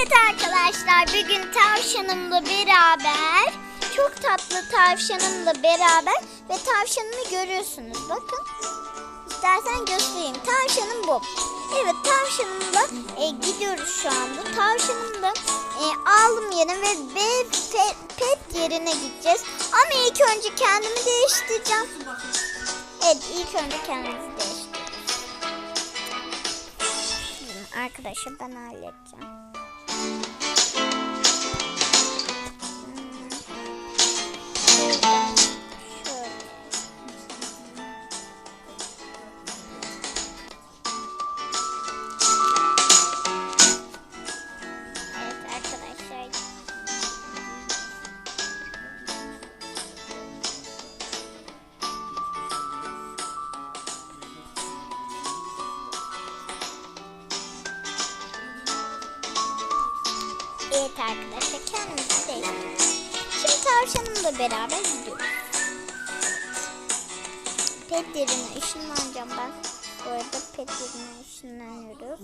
Evet arkadaşlar bugün tavşanımla beraber çok tatlı tavşanımla beraber ve tavşanımı görüyorsunuz bakın. İstersen göstereyim. Tavşanım bu. Evet tavşanımla e, gidiyoruz şu anda. Tavşanımla e, alım yerine ve B pet, pet yerine gideceğiz. Ama ilk önce kendimi değiştireceğim. Evet ilk önce kendimizi değiştireceğiz. Arkadaşlar ben halledeceğim. Şöyle. Evet arkadaşlar kendimizi değiştirdik. Şimdi tavşanımla beraber gidiyoruz. Pet yerine ışınlanacağım ben. Bu arada pet yerine ışınlanıyoruz.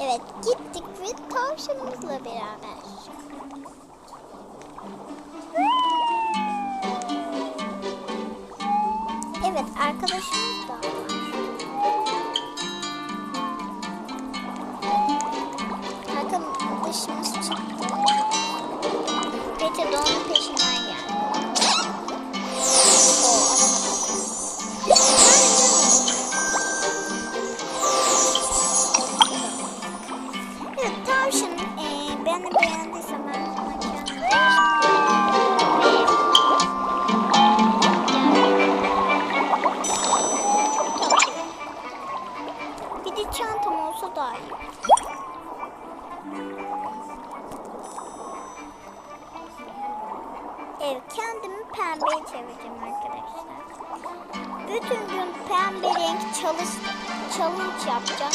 Evet gittik ve tavşanımızla beraber. Evet arkadaşımız da var. Arkadaşımız çıktı. Peki de onun peşinden Evet kendimi pembeye çevireceğim arkadaşlar. Bütün gün pembe renk çalış challenge yapacağım.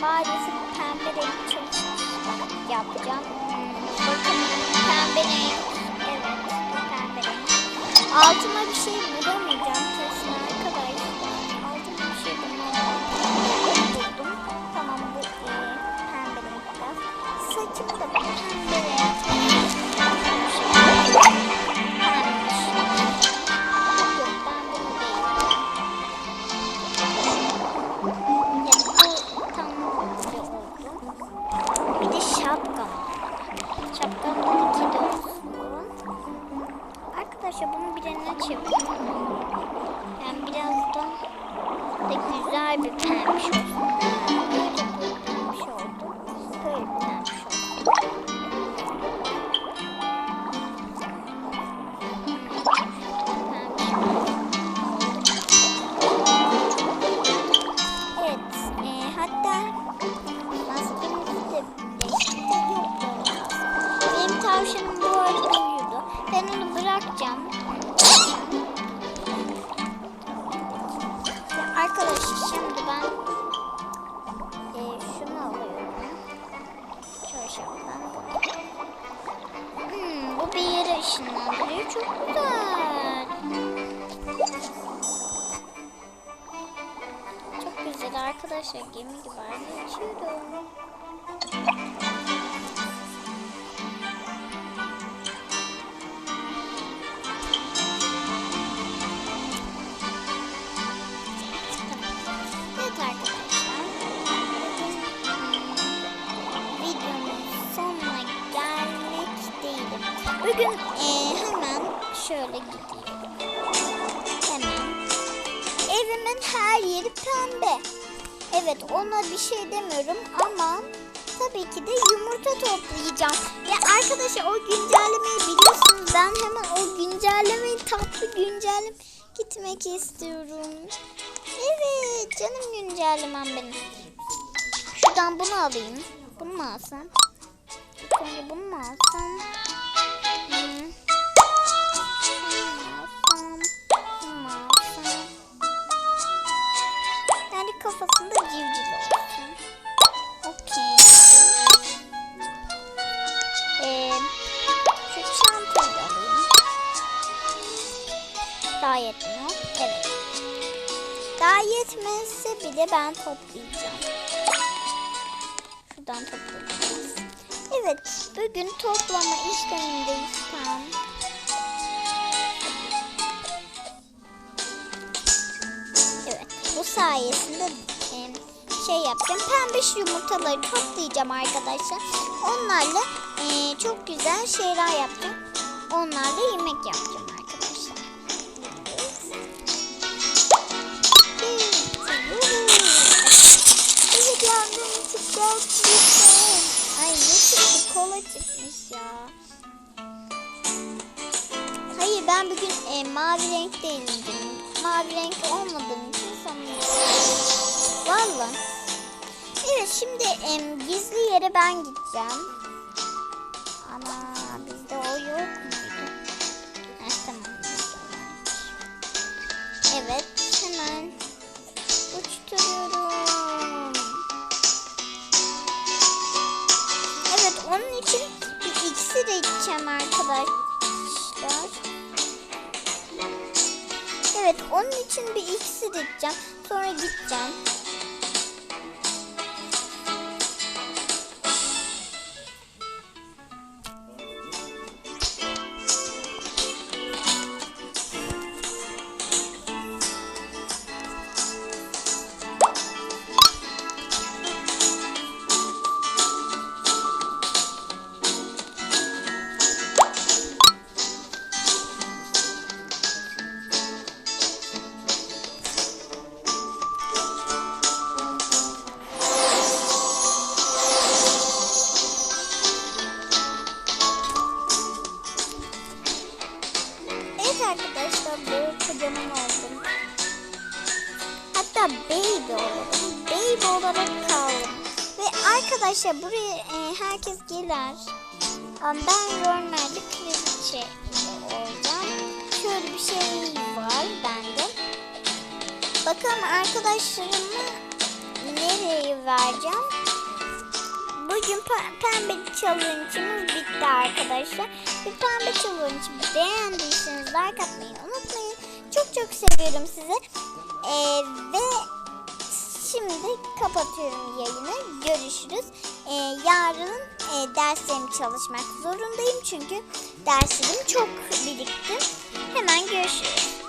Maalesef pembe renk challenge yapacağım. Bakın pembe renk. Evet pembe renk. Altıma tavşanım bu arada uyudu. Ben onu bırakacağım. Arkadaşlar şimdi ben e, şunu alıyorum. Çarşaftan. Hmm, bu bir yere ışınlandırıyor. Çok güzel. Çok güzel arkadaşlar. Gemi gibi geçiyorum. Değilim. Bugün eee, hemen şöyle gidiyorum. Hemen. Evimin her yeri pembe. Evet ona bir şey demiyorum ama tabii ki de yumurta toplayacağım. Ve arkadaşlar o güncellemeyi biliyorsunuz. Ben hemen o güncellemeyi tatlı güncellem gitmek istiyorum. Evet canım güncellemem benim. Şuradan bunu alayım. Bunu mu alsam? Önce bunu mu alsam? Kafasında civciv olsun. Okey. Ee, şu çantayı da alayım. Mi? yetmiyor. Evet. Daha yetmezse bir de ben toplayacağım. Şuradan toplayacağız. Evet, bugün toplama işlemindeyiz tam. Sayesinde şey yapacağım. Pembiş yumurtaları toplayacağım arkadaşlar. Onlarla e, çok güzel şeyler yapacağım. Onlarla yemek yapacağım arkadaşlar. Ay ne çıktı kola çıkmış ya. Hayır ben bugün e, mavi renk değilim. Mavi renk olmadığım için sanıyorum. Valla. Evet şimdi em, gizli yere ben gideceğim. Ana bizde o yok muydu? Heh, tamam. Evet hemen uçturuyorum. Evet onun için bir iksir içeceğim arkadaşlar. Evet onun için bir iksir içeceğim. Sonra gideceğim. Hatta baby olurum. Baby olarak kaldım. Ve arkadaşlar buraya e, herkes gelir. Ben Yormer'de kraliçe olacağım. Şöyle bir şey var bende. Bakalım arkadaşlarıma nereye vereceğim. Bugün pe- pembe challenge'ımız bitti arkadaşlar. Bir pembe challenge beğendiyseniz like atmayı unutmayın. Çok çok seviyorum sizi. Ee, ve şimdi kapatıyorum yayını. Görüşürüz. Ee, yarın e, derslerimi çalışmak zorundayım çünkü derslerim çok birikti. Hemen görüşürüz.